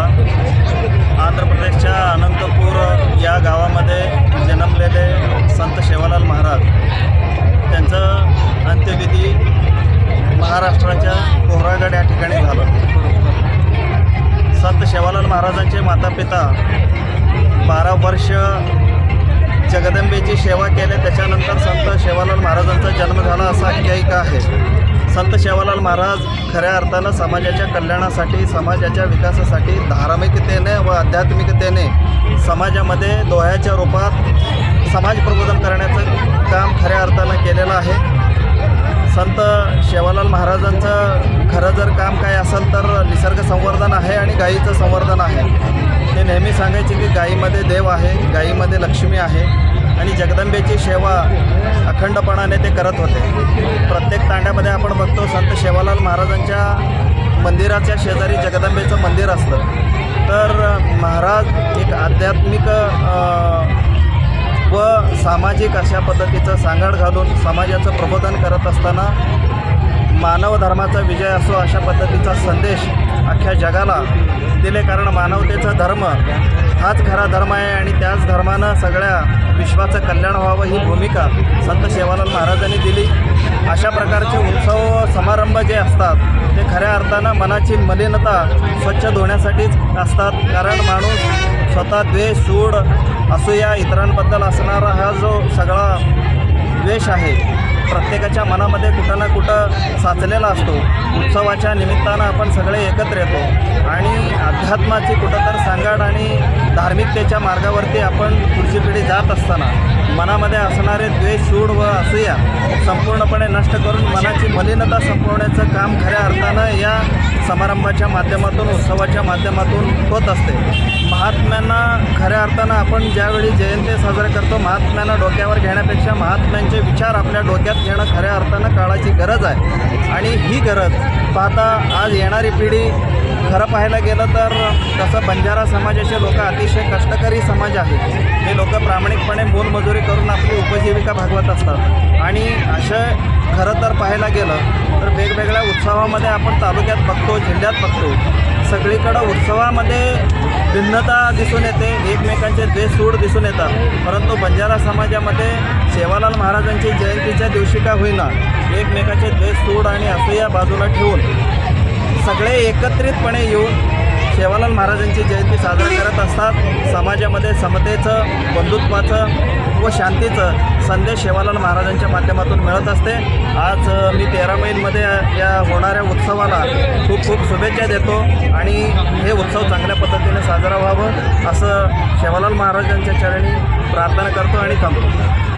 मला आंध्र प्रदेशच्या अनंतपूर या गावामध्ये जन्मलेले संत शेवालाल महाराज. त्यांचं अंत्यविधी महाराष्ट्राच्या कोहरागड या ठिकाणी झालं. संत शेवालाल महाराजांचे माता पिता बारा वर्ष जगदंबेची सेवा केली. त्याच्यानंतर संत शेवालाल महाराजांचा जन्म झाला असा आख्यायिका आहे. संत शेवालाल महाराज खऱ्या अर्थानं समाजाच्या कल्याणासाठी समाजाच्या विकासासाठी धार्मिकतेने व आध्यात्मिकतेने समाजामध्ये दोह्याच्या रूपात समाज प्रबोधन करण्याचं काम खऱ्या अर्थानं केलेलं आहे. संत शेवालाल महाराजांचं खरं जर काम काय असेल तर निसर्ग संवर्धन आहे आणि गायीचं संवर्धन आहे. ते नेहमी सांगायचे की गायीमध्ये देव आहे गायीमध्ये लक्ष्मी आहे आणि जगदंबेची सेवा अखंडपणाने ते करत होते. प्रत्येक तांड्यामध्ये आपण बघतो संत शेवालाल महाराजांच्या मंदिराच्या शेजारी जगदंबेचं मंदिर असतं. तर महाराज एक आध्यात्मिक व सामाजिक अशा पद्धतीचं सांगड घालून समाजाचं प्रबोधन करत असताना मानव धर्माचा विजय असो अशा पद्धतीचा संदेश अख्ख्या जगाला दिले कारण मानवतेचा धर्म हाच खरा धर्म आहे आणि त्याच धर्मानं सगळ्या विश्वाचं कल्याण व्हावं ही भूमिका संत सेवालाल महाराजांनी दिली. अशा प्रकारचे उत्सव समारंभ जे असतात ते खऱ्या अर्थानं मनाची मलिनता स्वच्छ धुण्यासाठीच असतात. कारण माणूस स्वतः द्वेष सूड असूया इतरांबद्दल असणारा हा जो सगळा द्वेष आहे प्रत्येकाच्या मनामध्ये कुठं ना कुठं साचलेला असतो. उत्सवाच्या निमित्तानं आपण सगळे एकत्र येतो. आणि अध्यात्माची कुठं तर सांगाड आणि धार्मिकतेच्या मार्गावरती आपण पुढची पिढी जात असताना मनामध्ये असणारे द्वेष सूड व असूया संपूर्णपणे नष्ट करून मनाची मलिनता संपवण्याचं काम खऱ्या अर्थानं या समारंभाच्या माध्यमातून उत्सवाच्या माध्यमातून होत असते. महात्म्यांना खऱ्या अर्थानं आपण ज्यावेळी जयंती साजरे करतो महात्म्यांना डोक्यावर घेण्यापेक्षा महात्म्यांचे विचार आपल्या डोक्यात घेणं खऱ्या अर्थानं काळाची गरज आहे. आणि ही गरज पाहता आज येणारी पिढी खरं पाहायला गेलं तर तसं बंजारा समाजाचे लोक अतिशय कष्टकरी समाज आहेत हे लोक प्रामाणिकपणे मोलमजुरी करून आपली उपजीविका भागवत असतात. आणि असे खरं तर पाहायला गेलं तर वेगवेगळ्या उत्सवामध्ये आपण तालुक्यात बघतो जिल्ह्यात बघतो. सगळीकडं उत्सवामध्ये भिन्नता दिसून येते एकमेकांचे द्वेष सूड दिसून येतात. परंतु बंजारा समाजामध्ये सेवालाल महाराजांची जयंतीच्या दिवशी का होईना एकमेकाचे द्वेष सूड आणि असूया बाजूला ठेवून सगळे एकत्रितपणे येऊन सेवालाल महाराजांची जयंती साजरी करत असतात. समाजामध्ये समतेचं बंधुत्वाचं व शांतीचं संदेश सेवालाल महाराजांच्या माध्यमातून मिळत असते. आज मी तेरा मैलमध्ये या होणाऱ्या उत्सवाला खूप खूप शुभेच्छा देतो आणि हे उत्सव चांगल्या पद्धतीने साजरा व्हावं असं सेवालाल महाराजांच्या चरणी प्रार्थना करतो आणि थांबतो.